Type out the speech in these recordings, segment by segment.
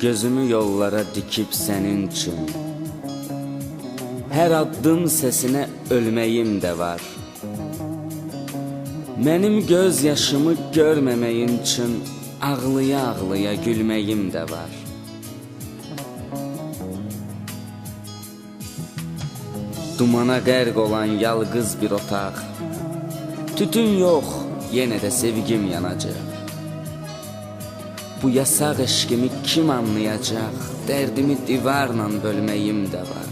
Gözümü yollara dikip senin için. Her addım sesine ölmeyim de var. Benim göz yaşımı görmemeyin için Ağlıya ağlıya gülmeyim de var. Dumana qərq olan yalqız bir otaq. Tütün yox, yenə də sevgim yanacaq Bu yasaq eşqimi kim anlayacaq? Dərdimi divarla bölməyim də var.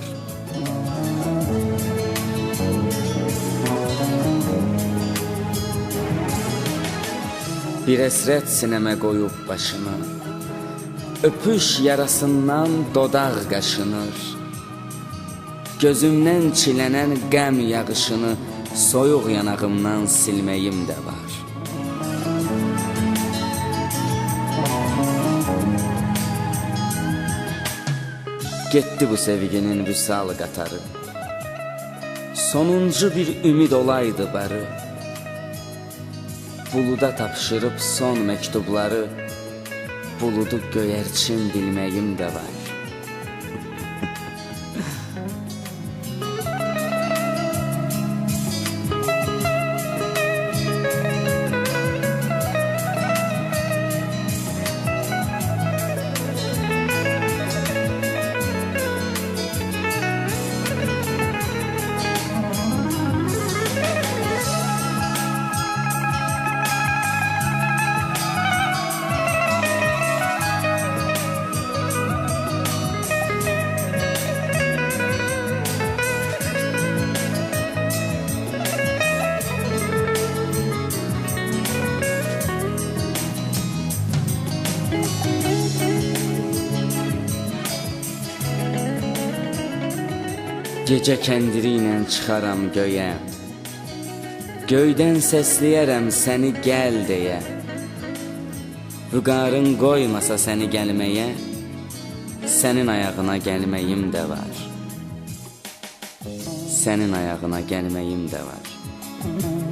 Bir əsrət sinəmə qoyub başını Öpüş yarasından dodaq qaşınır. Gözümdən çilənən qəm yağışını soyuq yanağımdan silməyim də var. Getdi bu sevginin vüsal qatarı. Sonuncu bir ümid olaydı barı. Buluda tapşırıb son məktubları Buludu göyərçin bilməyim də var. Gecə kəndiri ilə çıxaram göyə. Göydən səsləyərəm səni gəl deyə. Vüqarın qoymasa səni gəlməyə Sənin ayağına gəlməyim də var. Sənin ayağına gəlməyim də var